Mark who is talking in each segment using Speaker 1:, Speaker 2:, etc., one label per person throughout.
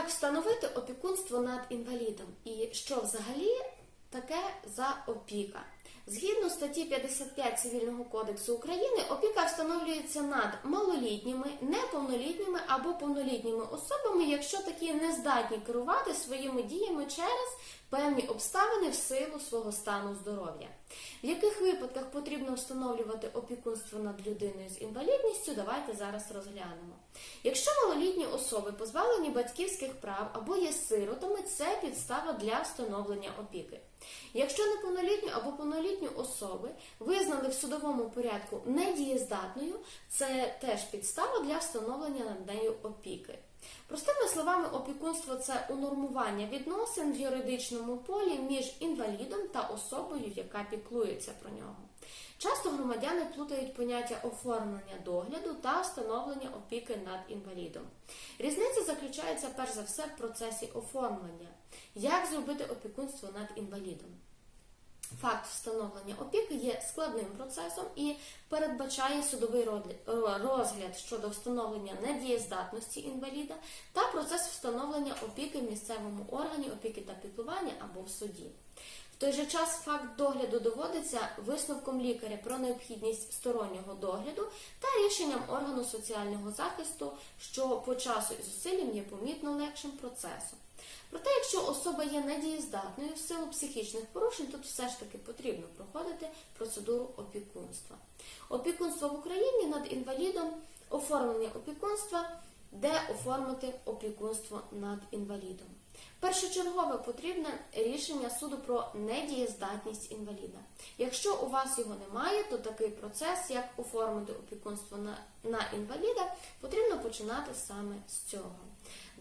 Speaker 1: Як встановити опікунство над інвалідом? І що взагалі таке за опіка? Згідно статті 55 Цивільного кодексу України, опіка встановлюється над малолітніми, неповнолітніми або повнолітніми особами, якщо такі не здатні керувати своїми діями через певні обставини в силу свого стану здоров'я. В яких випадках потрібно встановлювати опікунство над людиною з інвалідністю, давайте зараз розглянемо. Якщо малолітні особи позбавлені батьківських прав або є сиротами, це підстава для встановлення опіки. Якщо неповнолітню або повнолітню особи визнали в судовому порядку недієздатною, це теж підстава для встановлення над нею опіки. Простими словами, опікунство це унормування відносин в юридичному полі між інвалідом та особою, яка піклується про нього. Часто громадяни плутають поняття оформлення догляду та встановлення опіки над інвалідом. Різниця заключається перш за все в процесі оформлення. Як зробити опікунство над інвалідом? Факт встановлення опіки є складним процесом і передбачає судовий розгляд щодо встановлення недієздатності інваліда та процес встановлення опіки в місцевому органі опіки та піклування або в суді. Той же час факт догляду доводиться висновком лікаря про необхідність стороннього догляду та рішенням органу соціального захисту, що по часу і зусиллям є помітно легшим процесом. Проте, якщо особа є недієздатною в силу психічних порушень, тут все ж таки потрібно проходити процедуру опікунства. Опікунство в Україні над інвалідом, оформлення опікунства, де оформити опікунство над інвалідом. Першочергове потрібне рішення суду про недієздатність інваліда. Якщо у вас його немає, то такий процес, як оформити опікунство на, інваліда, потрібно починати саме з цього.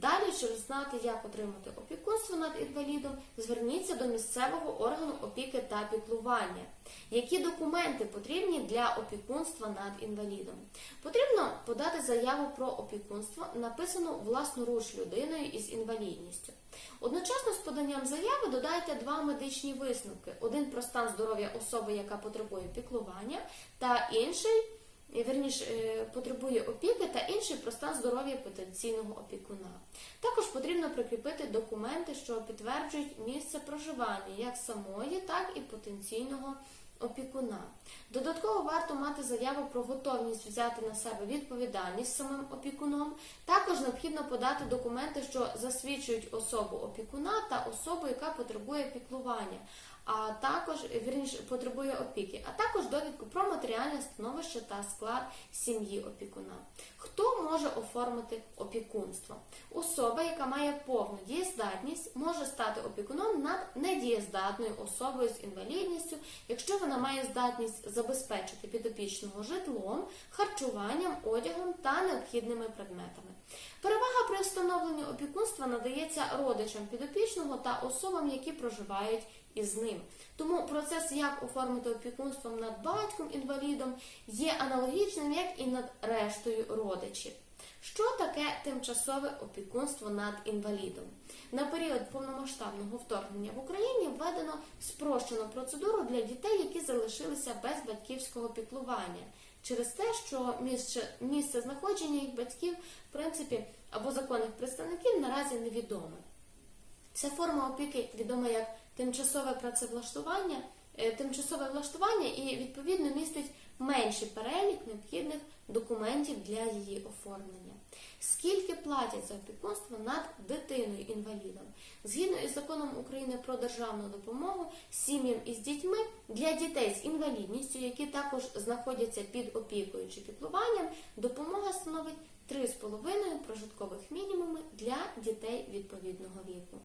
Speaker 1: Далі, щоб знати, як отримати опікунство над інвалідом, зверніться до місцевого органу опіки та піклування. Які документи потрібні для опікунства над інвалідом? Потрібно подати заяву про опікунство, написану власноруч людиною із інвалідністю. Одночасно з поданням заяви додайте два медичні висновки: один про стан здоров'я особи, яка потребує піклування, та інший. Е, е, потребує опіки та інший про стан здоров'я потенційного опікуна. Також потрібно прикріпити документи, що підтверджують місце проживання як самої, так і потенційного опікуна. Додатково варто мати заяву про готовність взяти на себе відповідальність самим опікуном. Також необхідно подати документи, що засвідчують особу опікуна та особу, яка потребує піклування, а також вірніше потребує опіки, а також довідку про матеріальне становище та склад сім'ї опікуна. Хто може оформити опікунство? Особа, яка має повну дієздатність, може стати опікуном над недієздатною особою з інвалідністю, якщо вона має здатність забезпечити підопічного житлом, харчуванням, одягом та необхідними предметами. Перевага при встановленні опікунства надається родичам підопічного та особам, які проживають із ним. Тому процес, як оформити опікунство над батьком-інвалідом, є аналогічним, як і над рештою родичів. Що таке тимчасове опікунство над інвалідом? На період повномасштабного вторгнення в Україні введено спрощену процедуру для дітей, які залишилися без батьківського піклування, через те, що місце, місце знаходження їх батьків, в принципі, або законних представників наразі невідоме. Ця форма опіки відома як тимчасове працевлаштування, е, тимчасове влаштування і відповідно містить менший перелік необхідних документів для її оформлення. Скільки платять за опікунство над дитиною інвалідом? Згідно із законом України про державну допомогу сім'ям із дітьми для дітей з інвалідністю, які також знаходяться під опікою чи піклуванням, допомога становить 3,5 прожиткових мінімуми для дітей відповідного віку.